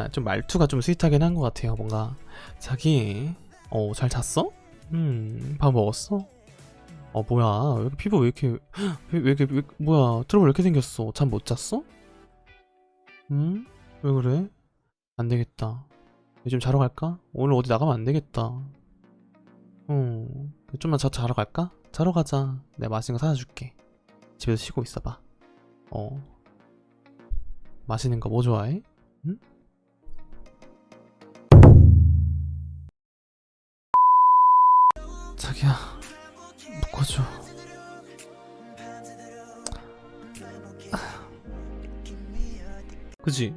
아, 좀 말투가 좀 스윗하긴 한 것 같아요. 뭔가 자기 어 잘 잤어? 음밥 먹었어? 어 뭐야 왜 이렇게 피부 왜 이렇게 왜, 왜 이렇게 왜, 뭐야 트러블 왜 이렇게 생겼어? 잠 못 잤어? 음? 왜 그래? 안 되겠다. 요즘 자러 갈까? 오늘 어디 나가면 안 되겠다. 음, 좀만 자, 자러 갈까? 자러 가자. 내가 맛있는 거 사다 줄게. 집에서 쉬고 있어봐. 어. 맛있는 거 뭐 좋아해? 응? 자기야, 묶어줘. 그지?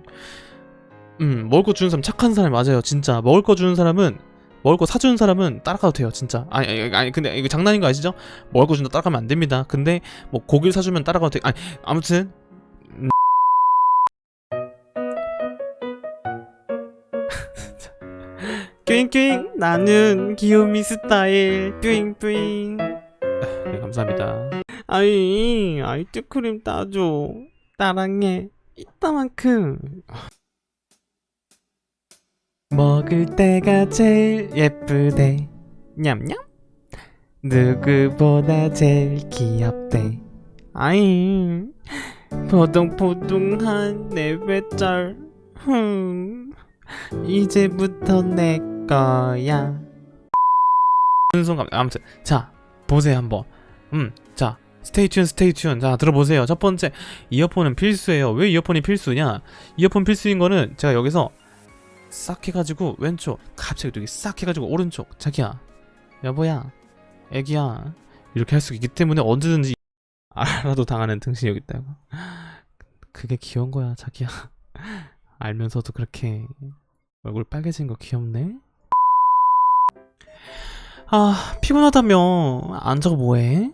음, 먹을 거 주는 사람 착한 사람이 맞아요. 진짜 먹을 거 주는 사람은 먹을 거 사주는 사람은 따라가도 돼요. 진짜. 아니, 아니, 아니 근데 이거 장난인 거 아시죠? 먹을 거 준다 따라가면 안 됩니다. 근데 뭐 고기를 사주면 따라가도 돼. 아니, 아무튼 뀨잉뀨잉 나는 귀요미 스타일. 뀨잉뀨잉 네 감사합니다. 아이 아이스크림 따줘. 따랑해. 이따만큼. 먹을 때가 제일 예쁘대. 냠냠. 누구보다 제일 귀엽대. 아이 포동포동한 내 배짤 흠. 이제부터 내 거야. 순간 아무튼 자 보세요 한번. 음 자 스테이 튠 스테이 튠 자 들어보세요. 첫 번째 이어폰은 필수예요. 왜 이어폰이 필수냐? 이어폰 필수인 거는 제가 여기서 싹 해가지고 왼쪽 갑자기 여기 싹 해가지고 오른쪽. 자기야 여보야 애기야. 이렇게 할 수 있기 때문에 언제든지 알아도 당하는 등신이 여기 있다고 그게 귀여운 거야 자기야. 알면서도 그렇게 얼굴 빨개진 거 귀엽네 아 피곤하다며. 안 자고 뭐해?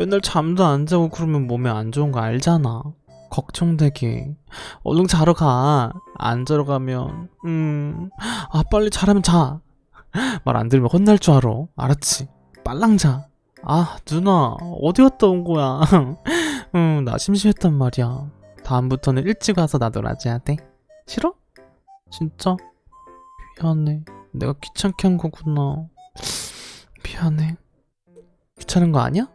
맨날 잠도 안 자고 그러면 몸에 안 좋은 거 알잖아. 걱정되게. 얼른 자러 가 안 자러 가면 음아 빨리 자라면 자. 말 안 들으면 혼날 줄 알아. 알았지? 빨랑 자아 누나 어디 갔다 온 거야? 응나 심심했단 말이야. 다음부터는 일찍 와서 나도 라지해야 돼. 싫어? 진짜? 미안해. 내가 귀찮게 한 거구나 미안해. 귀찮은 거 아니야?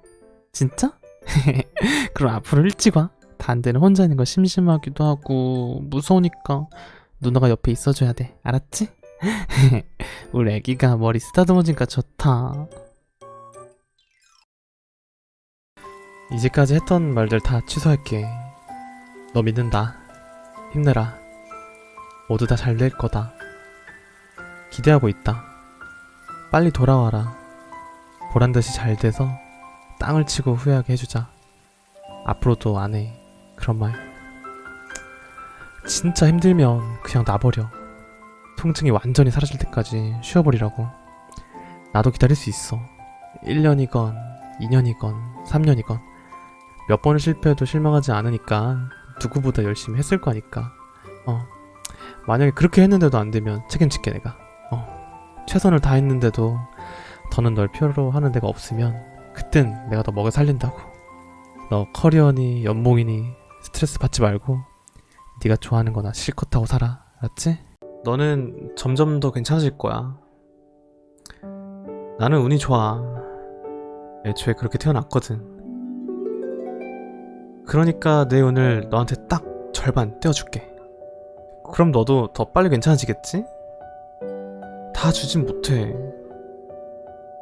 진짜? 그럼 앞으로 일찍 와. 반대는 혼자 있는 거 심심하기도 하고 무서우니까 누나가 옆에 있어줘야 돼. 알았지? 우리 애기가 머리 쓰다듬어지니까 좋다. 이제까지 했던 말들 다 취소할게. 너 믿는다. 힘내라. 모두 다 잘 될 거다. 기대하고 있다. 빨리 돌아와라 보란듯이 잘 돼서 땅을 치고 후회하게 해주자. 앞으로도 안 해 그런 말. 진짜 힘들면 그냥 놔버려. 통증이 완전히 사라질 때까지 쉬어버리라고. 나도 기다릴 수 있어. 1년이건 2년이건 3년이건. 몇 번을 실패해도 실망하지 않으니까 누구보다 열심히 했을 거니까. 어. 만약에 그렇게 했는데도 안 되면 책임질게 내가. 어. 최선을 다했는데도 더는 널 필요로 하는 데가 없으면 그땐 내가 너 먹여 살린다고. 너 커리어니 연봉이니 스트레스 받지 말고 네가 좋아하는 거나 실컷 하고 살아. 알았지? 너는 점점 더 괜찮아질 거야. 나는 운이 좋아. 애초에 그렇게 태어났거든. 그러니까 내 운을 너한테 딱 절반 떼어줄게. 그럼 너도 더 빨리 괜찮아지겠지? 다 주진 못해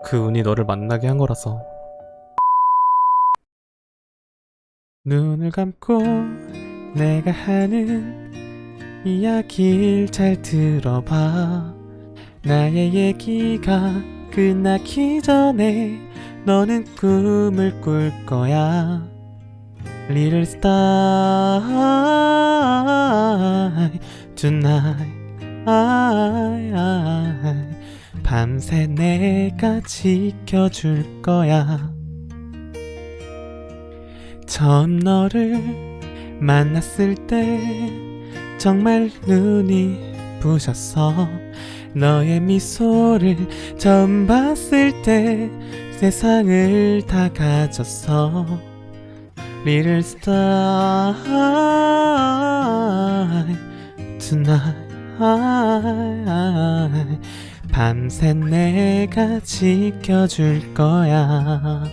그 운이 너를 만나게 한 거라서. 눈을 감고 내가 하는 이야기를 잘 들어봐. 나의 얘기가 끝나기 전에 너는 꿈을 꿀 거야. Little star tonight 밤새 내가 지켜줄 거야. 처음 너를 만났을 때 정말 눈이 부셨어. 너의 미소를 처음 봤을 때 세상을 다 가졌어. Little star tonight 밤새 내가 지켜줄 거야